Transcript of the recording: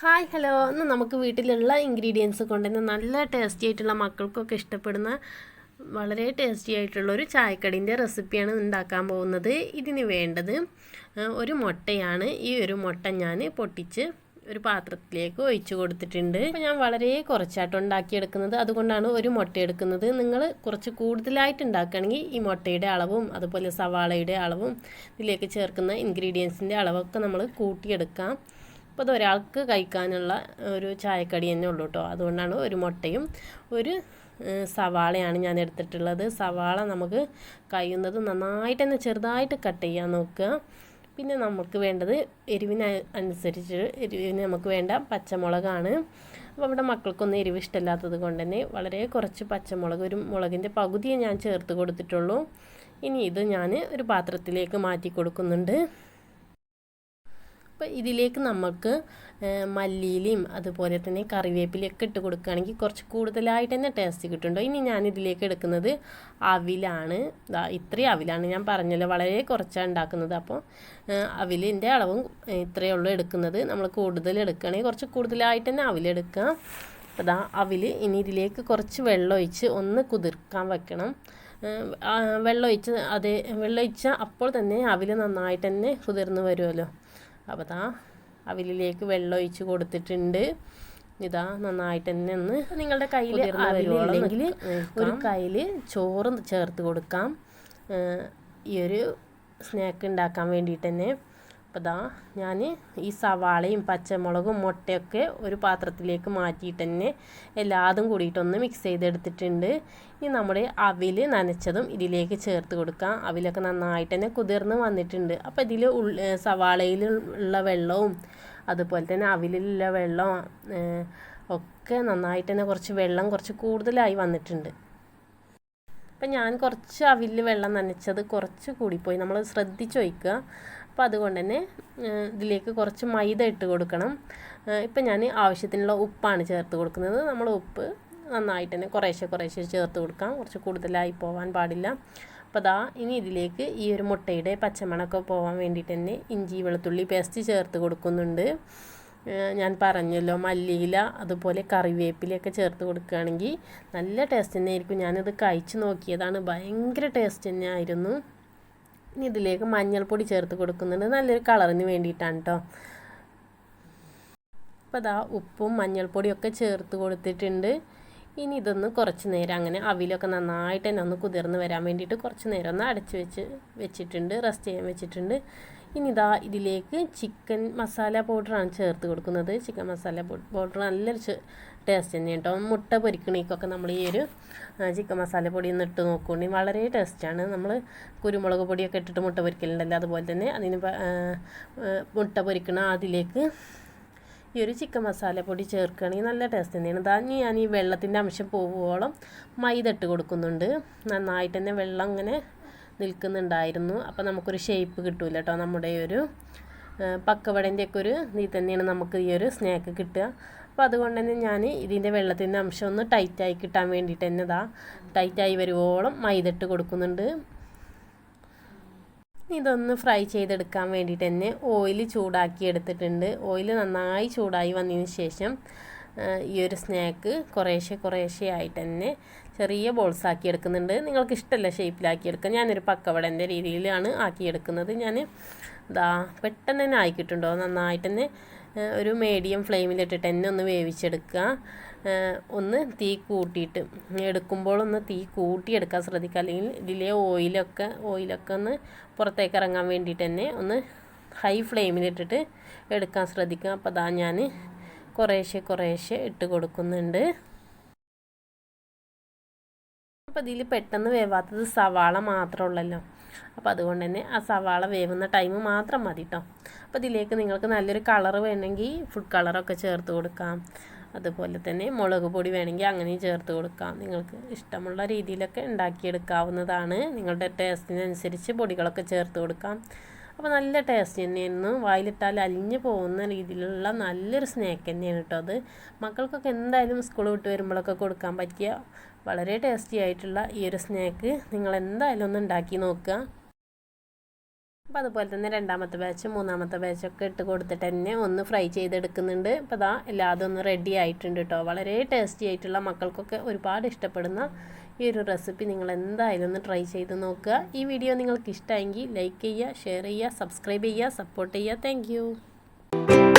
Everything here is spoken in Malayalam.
Hi hello. ഇന്ന് നമുക്ക് വീട്ടിലുള്ള ഇൻഗ്രീഡിയൻസ് കൊണ്ടുവന്ന് നല്ല ടേസ്റ്റി ആയിട്ടുള്ള മക്കൾക്കൊക്കെ ഇഷ്ടപ്പെടുന്ന വളരെ ടേസ്റ്റി ആയിട്ടുള്ള ഒരു ചായക്കടീന്റെ റെസിപ്പിയാണ് ഉണ്ടാക്കാൻ പോകുന്നത്. ഇതിന് വേണ്ടത് ഒരു മുട്ടയാണ്. ഈ ഒരു മുട്ട ഞാൻ പൊട്ടിച്ച് ഒരു പാത്രത്തിലേക്ക് ഒഴിച്ചു കൊടുത്തിട്ടുണ്ട്. അപ്പോൾ ഞാൻ വളരെ കുറച്ചായിട്ട് ഉണ്ടാക്കിയെടുക്കുന്നത്. അതുകൊണ്ടാണ് ഒരു മുട്ട എടുക്കുന്നത്. നിങ്ങൾ കുറച്ച് കൂടുതലായിട്ട് ഉണ്ടാക്കുകയാണെങ്കിൽ ഈ മുട്ടയുടെ അളവും അതുപോലെ സവാളയുടെ അളവും ഇതിലേക്ക് ചേർക്കുന്ന ഇൻഗ്രീഡിയൻസിന്റെ അളവൊക്കെ നമ്മൾ കൂട്ടിയെടുക്കാം. അപ്പോൾ അത് ഒരാൾക്ക് കഴിക്കാനുള്ള ഒരു ചായക്കടി തന്നെ ഉള്ളൂ കേട്ടോ. അതുകൊണ്ടാണ് ഒരു മുട്ടയും ഒരു സവാളയാണ് ഞാൻ എടുത്തിട്ടുള്ളത്. സവാള നമുക്ക് കഴിയുന്നത് നന്നായിട്ട് തന്നെ ചെറുതായിട്ട് കട്ട് ചെയ്യാൻ നോക്കുക. പിന്നെ നമുക്ക് വേണ്ടത് എരിവിന് അനുസരിച്ച് എരിവിന് നമുക്ക് വേണ്ട പച്ചമുളകാണ്. അപ്പോൾ ഇവിടെ മക്കൾക്കൊന്നും എരിവ് ഇഷ്ടമില്ലാത്തത് കൊണ്ട് തന്നെ വളരെ കുറച്ച് പച്ചമുളക് ഒരു മുളകിന്റെ പകുതിയെ ഞാൻ ചേർത്ത് കൊടുത്തിട്ടുള്ളൂ. ഇനി ഇത് ഞാൻ ഒരു പാത്രത്തിലേക്ക് മാറ്റി കൊടുക്കുന്നുണ്ട്. അപ്പോൾ ഇതിലേക്ക് നമുക്ക് മല്ലിയിലയും അതുപോലെ തന്നെ കറിവേപ്പിലയൊക്കെ ഇട്ട് കൊടുക്കുകയാണെങ്കിൽ കുറച്ച് കൂടുതലായിട്ട് തന്നെ ടേസ്റ്റ് കിട്ടുന്നുണ്ടോ ഇനി ഞാൻ ഇതിലേക്ക് എടുക്കുന്നത് അവിലാണ്. ഇത്രയും അവിലാണ് ഞാൻ പറഞ്ഞല്ലോ വളരെ കുറച്ചാണ് ഉണ്ടാക്കുന്നത് അപ്പോൾ അവിലിന്റെ അളവും ഇത്രയേ ഉള്ളൂ എടുക്കുന്നത്. നമ്മൾ കൂടുതൽ എടുക്കുകയാണെങ്കിൽ കുറച്ച് കൂടുതലായിട്ട് തന്നെ അവിലെടുക്കുക അപ്പോൾ ദാ അവിൽ ഇനി ഇതിലേക്ക് കുറച്ച് വെള്ളം ഒഴിച്ച് ഒന്ന് കുതിർക്കാൻ വെക്കണം. വെള്ളം ഒഴിച്ച് അതേ വെള്ളം അപ്പോൾ തന്നെ അവിൽ നന്നായിട്ട് തന്നെ കുതിർന്ന് വരുമല്ലോ അപ്പോൾ ദാ അവിലേക്ക് വെള്ളം ഒഴിച്ച് കൊടുത്തിട്ടുണ്ട്. ഇതാ നന്നായിട്ട് തന്നെ ഒന്ന് നിങ്ങളുടെ കയ്യിൽ അവിലില്ലെങ്കിൽ ഒരു കയ്യിൽ ചോറ് ചേർത്ത് കൊടുക്കാം. ഈ ഒരു സ്നാക്ക് ഉണ്ടാക്കാൻ വേണ്ടിയിട്ട് തന്നെ. അപ്പോൾ ഞാൻ ഈ സവാളയും പച്ചമുളകും മുട്ടയൊക്കെ ഒരു പാത്രത്തിലേക്ക് മാറ്റിയിട്ട് തന്നെ എല്ലാതും കൂടിയിട്ടൊന്ന് മിക്സ് ചെയ്തെടുത്തിട്ടുണ്ട്. ഇനി നമ്മുടെ അവിൽ നനച്ചതും ഇതിലേക്ക് ചേർത്ത് കൊടുക്കാം. അവിലൊക്കെ നന്നായിട്ട് തന്നെ കുതിർന്ന് വന്നിട്ടുണ്ട്. അപ്പോൾ ഇതിൽ സവാളയിൽ ഉള്ള വെള്ളവും അതുപോലെ തന്നെ അവിലുള്ള വെള്ളം ഒക്കെ നന്നായിട്ട് തന്നെ കുറച്ച് വെള്ളം കുറച്ച് കൂടുതലായി വന്നിട്ടുണ്ട്. അപ്പം ഞാൻ കുറച്ച് അവിൽ വെള്ളം നനച്ചത് കുറച്ച് കൂടിപ്പോയി. നമ്മൾ ശ്രദ്ധിച്ചൊഴിക്കുക അപ്പോൾ അതുകൊണ്ട് തന്നെ ഇതിലേക്ക് കുറച്ച് മൈദ ഇട്ട് കൊടുക്കണം. ഇപ്പം ഞാൻ ആവശ്യത്തിനുള്ള ഉപ്പാണ് ചേർത്ത് കൊടുക്കുന്നത്. നമ്മൾ ഉപ്പ് നന്നായിട്ട് തന്നെ കുറേശ്ശെ കുറേശ്ശെ ചേർത്ത് കൊടുക്കാം. കുറച്ച് കൂടുതലായി പോകാൻ പാടില്ല. അപ്പോൾ ദാ ഇനി ഇതിലേക്ക് ഈ ഒരു മുട്ടയുടെ പച്ചമണൊക്കെ പോകാൻ വേണ്ടിയിട്ട് തന്നെ ഇഞ്ചി വെളുത്തുള്ളി പേസ്റ്റ് ചേർത്ത് കൊടുക്കുന്നുണ്ട്. ഞാൻ പറഞ്ഞല്ലോ മല്ലിയില അതുപോലെ കറിവേപ്പിലയൊക്കെ ചേർത്ത് കൊടുക്കുകയാണെങ്കിൽ നല്ല ടേസ്റ്റ് തന്നെയായിരിക്കും. ഞാനിത് കഴിച്ച് നോക്കിയതാണ്. ഭയങ്കര ടേസ്റ്റ് തന്നെയായിരുന്നു. ഇനി ഇതിലേക്ക് മഞ്ഞൾപ്പൊടി ചേർത്ത് കൊടുക്കുന്നുണ്ട്. നല്ലൊരു കളറിന് വേണ്ടിയിട്ടാണ് കേട്ടോ അപ്പോൾ അതാ ഉപ്പും മഞ്ഞൾപ്പൊടിയൊക്കെ ചേർത്ത് കൊടുത്തിട്ടുണ്ട്. ഇനി ഇതൊന്ന് കുറച്ച് നേരം അങ്ങനെ അവിലൊക്കെ നന്നായിട്ട് തന്നെ ഒന്ന് കുതിർന്ന് വരാൻ വേണ്ടിയിട്ട് കുറച്ച് നേരം ഒന്ന് അടച്ച് വെച്ച് വെച്ചിട്ടുണ്ട്. റെസ്റ്റ് ചെയ്യാൻ വെച്ചിട്ടുണ്ട്. ഇനി ഇതാ ഇതിലേക്ക് ചിക്കൻ മസാല പൗഡറാണ് ചേർത്ത് കൊടുക്കുന്നത്. ചിക്കൻ മസാല പൗഡർ നല്ലൊരു ടേസ്റ്റ് തന്നെയാണ് കേട്ടോ മുട്ട പൊരിക്കണേക്കൊക്കെ നമ്മൾ ഈ ഒരു ചിക്കൻ മസാല പൊടി ഒന്ന് ഇട്ട് നോക്കുകയാണെങ്കിൽ വളരെ ടേസ്റ്റാണ് നമ്മൾ കുരുമുളക് പൊടിയൊക്കെ ഇട്ടിട്ട് മുട്ട പൊരിക്കലുണ്ടല്ലോ അതുപോലെ തന്നെ അതിന് മുട്ട പൊരിക്കണം അതിലേക്ക് ഈ ഒരു ചിക്കൻ മസാല പൊടി ചേർക്കുകയാണെങ്കിൽ നല്ല ടേസ്റ്റ് തന്നെയാണ്. ഇതാ ഞാൻ ഈ വെള്ളത്തിന്റെ അംശം പോവുകയോളം മൈദ ഇട്ട് കൊടുക്കുന്നുണ്ട്. നന്നായിട്ട് തന്നെ വെള്ളം ഇങ്ങനെ നിൽക്കുന്നുണ്ടായിരുന്നു. അപ്പോൾ നമുക്കൊരു ഷേപ്പ് കിട്ടൂല കേട്ടോ നമ്മുടെ ഒരു പക്കവടന്റെ ഒക്കെ ഒരു ഇതിൽ തന്നെയാണ് നമുക്ക് ഈ ഒരു സ്നാക്ക് കിട്ടുക. അപ്പോൾ അതുകൊണ്ട് തന്നെ ഞാൻ ഇതിന്റെ വെള്ളത്തിന്റെ അംശം ഒന്ന് ടൈറ്റായി കിട്ടാൻ വേണ്ടിയിട്ട് തന്നെ ഇതാ ടൈറ്റായി വരുവോളം മൈദ ഇട്ട് കൊടുക്കുന്നുണ്ട് ഇതൊന്ന് ഫ്രൈ ചെയ്തെടുക്കാൻ വേണ്ടിയിട്ട് തന്നെ ഓയിൽ ചൂടാക്കി എടുത്തിട്ടുണ്ട്. ഓയിൽ നന്നായി ചൂടായി വന്നതിന് ശേഷം ഈ ഒരു സ്നാക്ക് കുറേശ്ശെ കുറേശ്ശെ ആയിട്ട് തന്നെ ചെറിയ ബോൾസ് ആക്കി എടുക്കുന്നുണ്ട് നിങ്ങൾക്ക് ഇഷ്ടമല്ല ഷേപ്പിലാക്കി എടുക്കുക ഞാനൊരു പക്കവടന്റെ രീതിയിലാണ് ആക്കിയെടുക്കുന്നത്. ഞാൻ ഇതാ പെട്ടെന്ന് തന്നെ ആയിക്കിട്ടുണ്ടോ? നന്നായിട്ട് തന്നെ ഒരു മീഡിയം ഫ്ലെയിമിലിട്ടിട്ട് തന്നെ ഒന്ന് വേവിച്ചെടുക്കുക. ഒന്ന് തീ കൂട്ടിയിട്ട് എടുക്കുമ്പോൾ ഒന്ന് തീ കൂട്ടിയെടുക്കാൻ ശ്രദ്ധിക്കുക. അല്ലെങ്കിൽ ഇതിലെ ഓയിലൊക്കെ ഓയിലൊക്കെ ഒന്ന് പുറത്തേക്ക് ഇറങ്ങാൻ വേണ്ടിയിട്ട് തന്നെ ഒന്ന് ഹൈ ഫ്ലെയിമിലിട്ടിട്ട് എടുക്കാൻ ശ്രദ്ധിക്കുക. അപ്പോൾ അതാ ഞാൻ കുറേശ്ശെ കുറേശ്ശെ ഇട്ട് കൊടുക്കുന്നുണ്ട്. അപ്പോൾ ഇതിൽ പെട്ടെന്ന് വേവാത്തത് സവാള മാത്രമുള്ളല്ലോ അപ്പോൾ അതുകൊണ്ട് തന്നെ ആ സവാള വേവുന്ന ടൈം മാത്രം മതി കേട്ടോ അപ്പോൾ ഇതിലേക്ക് നിങ്ങൾക്ക് നല്ലൊരു കളർ വേണമെങ്കിൽ ഫുഡ് കളറൊക്കെ ചേർത്ത് കൊടുക്കാം. അതുപോലെ തന്നെ മുളക് പൊടി വേണമെങ്കിൽ അങ്ങനെയും ചേർത്ത് കൊടുക്കാം. നിങ്ങൾക്ക് ഇഷ്ടമുള്ള രീതിയിലൊക്കെ ഉണ്ടാക്കിയെടുക്കാവുന്നതാണ്. നിങ്ങളുടെ ടേസ്റ്റിനനുസരിച്ച് പൊടികളൊക്കെ ചേർത്ത് കൊടുക്കാം. അപ്പോൾ നല്ല ടേസ്റ്റ് തന്നെയായിരുന്നു. വായിലിട്ടാൽ അലിഞ്ഞു പോകുന്ന രീതിയിലുള്ള നല്ലൊരു സ്നാക്ക് തന്നെയാണ് കേട്ടോ അത്. മക്കൾക്കൊക്കെ എന്തായാലും സ്കൂൾ വിട്ട് വരുമ്പോഴൊക്കെ കൊടുക്കാൻ പറ്റിയ വളരെ ടേസ്റ്റി ആയിട്ടുള്ള ഈ ഒരു സ്നാക്ക് നിങ്ങൾ എന്തായാലും ഒന്ന് ഉണ്ടാക്കി നോക്കുക. അപ്പോൾ അതുപോലെ തന്നെ രണ്ടാമത്തെ ബാച്ച് മൂന്നാമത്തെ ബാച്ചൊക്കെ ഇട്ട് കൊടുത്തിട്ട് തന്നെ ഒന്ന് ഫ്രൈ ചെയ്തെടുക്കുന്നുണ്ട്. അപ്പോൾ അതാ എല്ലാതും ഒന്ന് റെഡി ആയിട്ടുണ്ട് കേട്ടോ വളരെ ടേസ്റ്റി ആയിട്ടുള്ള മക്കൾക്കൊക്കെ ഒരുപാട് ഇഷ്ടപ്പെടുന്ന ഈ ഒരു റെസിപ്പി നിങ്ങൾ എന്തായാലും ഒന്ന് ട്രൈ ചെയ്ത് നോക്കുക. ഈ വീഡിയോ നിങ്ങൾക്ക് ഇഷ്ടമായെങ്കിൽ ലൈക്ക് ചെയ്യുക ഷെയർ ചെയ്യുക സബ്സ്ക്രൈബ് ചെയ്യുക സപ്പോർട്ട് ചെയ്യുക. താങ്ക്